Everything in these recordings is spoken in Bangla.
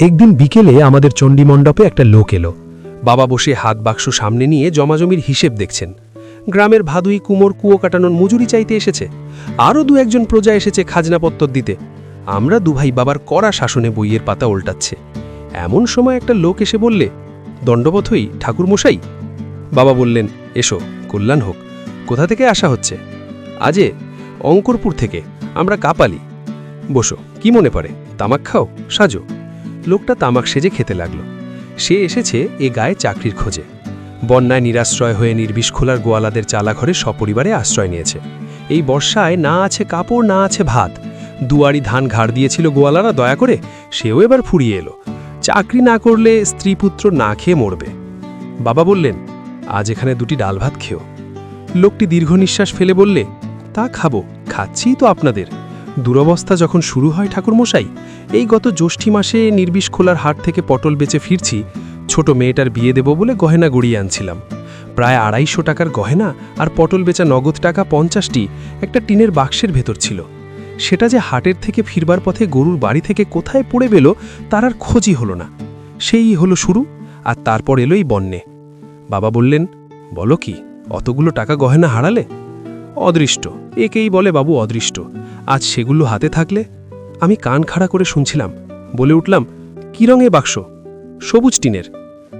একদিন বিকেলে আমাদের চণ্ডীমণ্ডপে একটা লোক এলো। বাবা বসে হাত বাক্স সামনে নিয়ে জমাজমির হিসেব দেখছেন। গ্রামের ভাদুই কুমোর কুয়ো কাটানোর মজুরি চাইতে এসেছে। আরও দু একজন প্রজা এসেছে খাজনাপত্তর দিতে। আমরা দুভাই বাবার কড়া শাসনে বইয়ের পাতা উল্টাচ্ছে। এমন সময় একটা লোক এসে বললে দণ্ডবত হই ঠাকুরমশাই? বাবা বললেন, এসো, কল্যাণ হোক। কোথা থেকে আসা হচ্ছে? আজে, অঙ্করপুর থেকে। আমরা কাপালি। বসো, কি মনে পড়ে? তামাক খাও, সাজো। লোকটা তামাক সেজে খেতে লাগল। সে এসেছে এ গায়ে চাকরির খোঁজে। বন্যায় নিরাশ্রয় হয়ে নির্বিষ খোলার গোয়ালাদের চালাঘরে সপরিবারে আশ্রয় নিয়েছে। এই বর্ষায় না আছে কাপড়, না আছে ভাত। দুয়ারি ধান ঘাড় দিয়েছিল গোয়ালারা, দয়া করে সেও এবার ফুরিয়ে এলো। চাকরি না করলে স্ত্রী পুত্র না খেয়ে মরবে। বাবা বললেন, আজ এখানে দুটি ডাল ভাত খেও। লোকটি দীর্ঘ নিঃশ্বাস ফেলে বললে, তা খাব খাচ্ছিই তো আপনাদের। দুরবস্থা যখন শুরু হয় ঠাকুরমশাই, এই গত জ্যৈষ্ঠী মাসে নির্বিষ খোলার হাট থেকে পটল বেচে ফিরছি, ছোট মেয়েটার বিয়ে দেব বলে গহেনা গড়িয়ে আনছিলাম। প্রায় আড়াইশো টাকার গহেনা আর পটল বেচা নগদ টাকা পঞ্চাশটি একটা টিনের বাক্সের ভেতর ছিল। সেটা যে হাটের থেকে ফিরবার পথে গরুর বাড়ি থেকে কোথায় পড়ে গেল তার আর খোঁজই হলো না। সেই হলো শুরু, আর তারপর এলো এই বন্যে। বাবা বললেন, বলো কি, অতগুলো টাকা গহেনা হারালে? অদৃষ্ট, একেই বলে বাবু অদৃষ্ট। আজ সেগুলো হাতে থাকলে আমি কান খাড়া করে শুনছিলাম, বলে উঠলাম, কি রঙে বাক্স? সবুজ টিনের।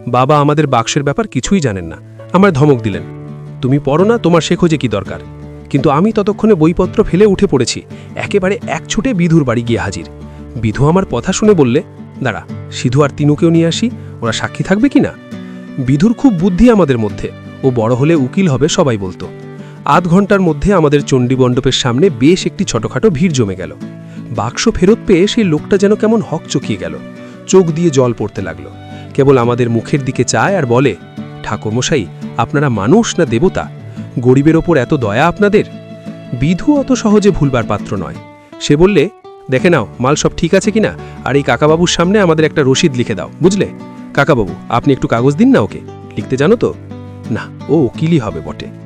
বাবা, আমাদের বাক্সের ব্যাপার কিছুই জানেন না। আমার ধমক দিলেন। তুমি পড়ো না, তোমার সে খোঁজে কি দরকার? কিন্তু আমি ততক্ষণে বইপত্র ফেলে উঠে পড়েছি, একেবারে এক ছুটে বিধুর বাড়ি গিয়ে হাজির। বিধু আমার কথা শুনে বললে, দাঁড়া, সিধু আর তিনুকেও নিয়ে আসি, ওরা সাক্ষী থাকবে কি না বিধুর খুব বুদ্ধি আমাদের মধ্যে, ও বড় হলে উকিল হবে সবাই বলতো। আধ ঘণ্টার মধ্যে আমাদের চণ্ডী মণ্ডপের সামনে বেশ একটি ছোটখাটো ভিড় জমে গেল। বাক্স ফেরত পেয়ে সেই লোকটা যেন কেমন হক চকিয়ে গেল। চোখ দিয়ে জল পড়তে লাগল। কেবল আমাদের মুখের দিকে চায় আর বলে, ঠাকুরমশাই, আপনারা মানুষ না দেবতা? গরিবের ওপর এত দয়া আপনাদের? বিধু অত সহজে ভুলবার পাত্র নয়। সে বললে, দেখে নাও, মাল সব ঠিক আছে কিনা? আর এই কাকাবাবুর সামনে আমাদের একটা রসিদ লিখে দাও, বুঝলে? কাকাবাবু, আপনি একটু কাগজ দিন না ওকে? লিখতে জানো তো? না, ও কিলি হবে বটে।